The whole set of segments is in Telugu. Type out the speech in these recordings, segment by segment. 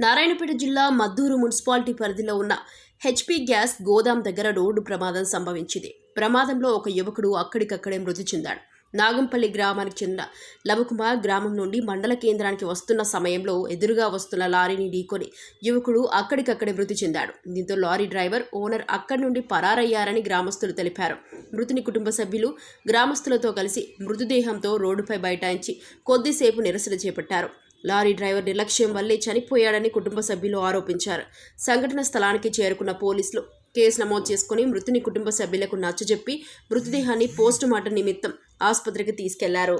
నారాయణపేట జిల్లా మద్దూరు మున్సిపాలిటీ పరిధిలో ఉన్న హెచ్పీ గ్యాస్ గోదాం దగ్గర రోడ్డు ప్రమాదం సంభవించింది. ప్రమాదంలో ఒక యువకుడు అక్కడికక్కడే మృతి చెందాడు. నాగంపల్లి గ్రామానికి చెందిన లవకుమార్ గ్రామం నుండి మండల కేంద్రానికి వస్తున్న సమయంలో ఎదురుగా వస్తున్న లారీని ఢీకొని యువకుడు అక్కడికక్కడే మృతి చెందాడు. దీంతో లారీ డ్రైవర్ ఓనర్ అక్కడి నుండి పరారయ్యారని గ్రామస్తులు తెలిపారు. మృతుని కుటుంబ సభ్యులు గ్రామస్తులతో కలిసి మృతదేహంతో రోడ్డుపై బైఠాయించి కొద్దిసేపు నిరసన చేపట్టారు. లారీ డ్రైవర్ నిర్లక్ష్యం వల్లే చనిపోయాడని కుటుంబ సభ్యులు ఆరోపించారు. సంఘటన స్థలానికి చేరుకున్న పోలీసులు కేసు నమోదు చేసుకుని మృతుని కుటుంబ సభ్యులకు నచ్చజెప్పి మృతదేహాన్ని పోస్టు మార్టం నిమిత్తం ఆసుపత్రికి తీసుకెళ్ళారు.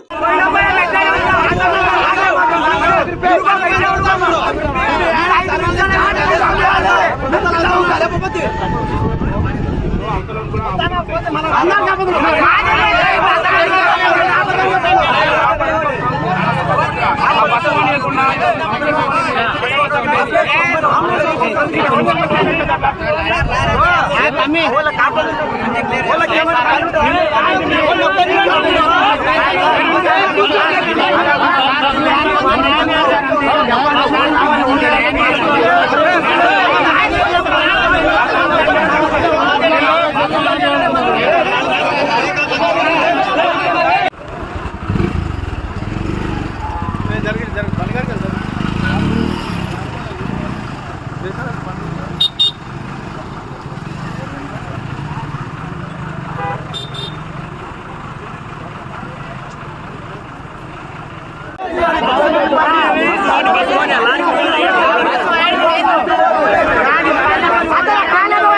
தம்பி జరిగింది పని కాదు కదా కాళ్ళలో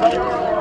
Gracias.